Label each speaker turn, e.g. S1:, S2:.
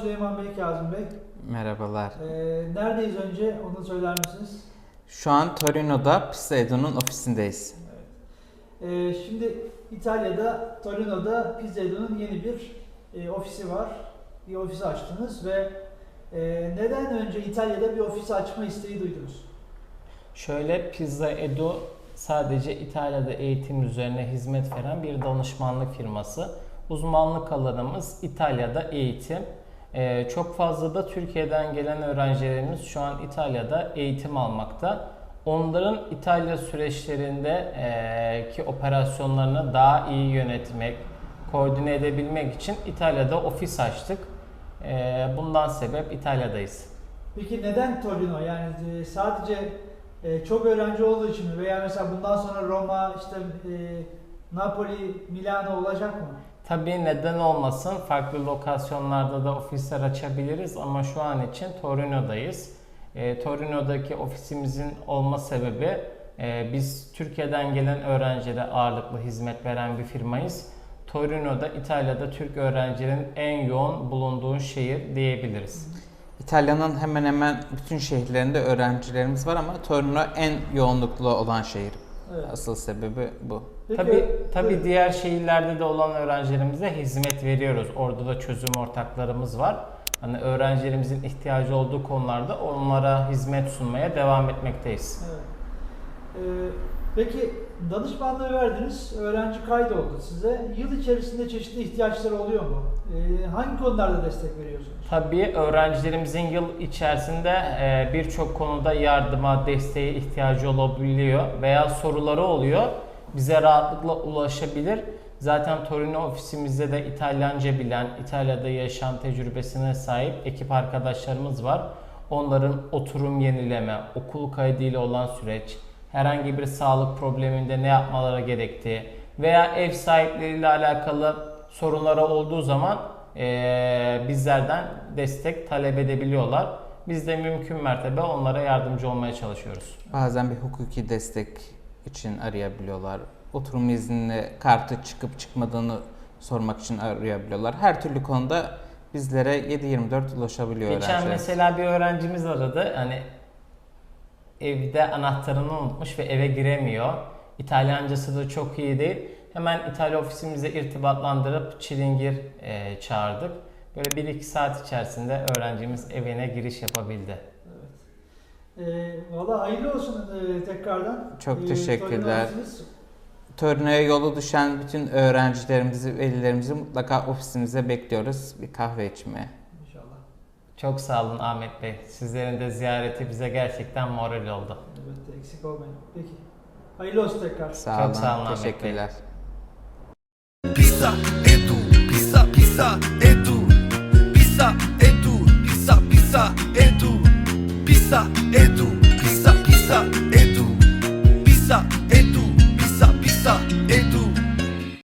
S1: Süleyman Bey, Kazım Bey.
S2: Merhabalar.
S1: Ee, neredeyiz önce onu söyler misiniz?
S2: Şu an Torino'da Pissaedo'nun ofisindeyiz.
S1: Ee, şimdi İtalya'da, Torino'da Pizzaido'nun yeni bir e, ofisi var. Bir ofisi açtınız ve e, neden önce İtalya'da bir ofis açma isteği duydunuz?
S3: Şöyle Pizza Edu sadece İtalya'da eğitim üzerine hizmet veren bir danışmanlık firması. Uzmanlık alanımız İtalya'da eğitim. Ee, çok fazla da Türkiye'den gelen öğrencilerimiz şu an İtalya'da eğitim almakta. Onların İtalya süreçlerinde e, ki operasyonlarını daha iyi yönetmek, koordine edebilmek için İtalya'da ofis açtık. E, bundan sebep İtalya'dayız.
S1: Peki neden Torino? Yani e, sadece e, çok öğrenci olduğu için mi? Veya mesela bundan sonra Roma, işte Napoli, Milano olacak mı?
S3: Tabii neden olmasın farklı lokasyonlarda da ofisler açabiliriz ama şu an için Torino'dayız. E, Torino'daki ofisimizin olma sebebi e, biz Türkiye'den gelen öğrencilere ağırlıklı hizmet veren bir firmayız. Torino'da İtalya'da Türk öğrencilerin en yoğun bulunduğu şehir diyebiliriz.
S2: İtalya'nın hemen hemen bütün şehirlerinde öğrencilerimiz var ama Torino en yoğunluklu olan şehir.
S1: Evet.
S2: Asıl sebebi bu.
S1: Peki,
S3: Tabii tabii
S1: buyurun.
S3: diğer şehirlerde de olan öğrencilerimize hizmet veriyoruz. Orada da çözüm ortaklarımız var. Hani öğrencilerimizin ihtiyacı olduğu konularda onlara hizmet sunmaya devam etmekteyiz.
S1: Evet. Ee, peki danışmanlığı verdiniz, öğrenci kaydoldu size. Yıl içerisinde çeşitli ihtiyaçları oluyor mu? Ee, hangi konularda destek veriyorsunuz?
S3: Tabii öğrencilerimizin yıl içerisinde e, birçok konuda yardıma, desteğe ihtiyacı olabiliyor veya soruları oluyor. Bize rahatlıkla ulaşabilir. Zaten Torino ofisimizde de İtalyanca bilen, İtalya'da yaşam tecrübesine sahip ekip arkadaşlarımız var. Onların oturum yenileme, okul kaydıyla olan süreç, herhangi bir sağlık probleminde ne yapmaları gerektiği veya ev sahipleriyle alakalı sorunları olduğu zaman eee, bizlerden destek talep edebiliyorlar. Biz de mümkün mertebe onlara yardımcı olmaya çalışıyoruz.
S2: Bazen bir hukuki destek için arayabiliyorlar. Oturum iznine kartı çıkıp çıkmadığını sormak için arayabiliyorlar. Her türlü konuda bizlere 7-24 ulaşabiliyor
S3: Geçen
S2: öğrenciler.
S3: mesela bir öğrencimiz aradı. Hani evde anahtarını unutmuş ve eve giremiyor. İtalyancası da çok iyi değil. Hemen İtalya ofisimize irtibatlandırıp çilingir e, çağırdık. Böyle 1-2 saat içerisinde öğrencimiz evine giriş yapabildi.
S1: Ee, Valla hayırlı olsun e, tekrardan.
S2: Çok
S1: Ee,
S2: teşekkürler.
S1: Ofisiniz.
S2: Torino'ya yolu düşen bütün öğrencilerimizi, velilerimizi mutlaka ofisimize bekliyoruz. Bir kahve içmeye.
S3: Çok sağ olun Ahmet Bey. Sizlerin de ziyareti bize gerçekten moral oldu.
S1: Evet eksik olmayın. Peki. Hayırlı olsun tekrar.
S2: Sağ
S3: Çok
S2: olun.
S3: sağ olun Ahmet Bey.
S2: Teşekkürler.
S4: Pizza Edu, pizza pizza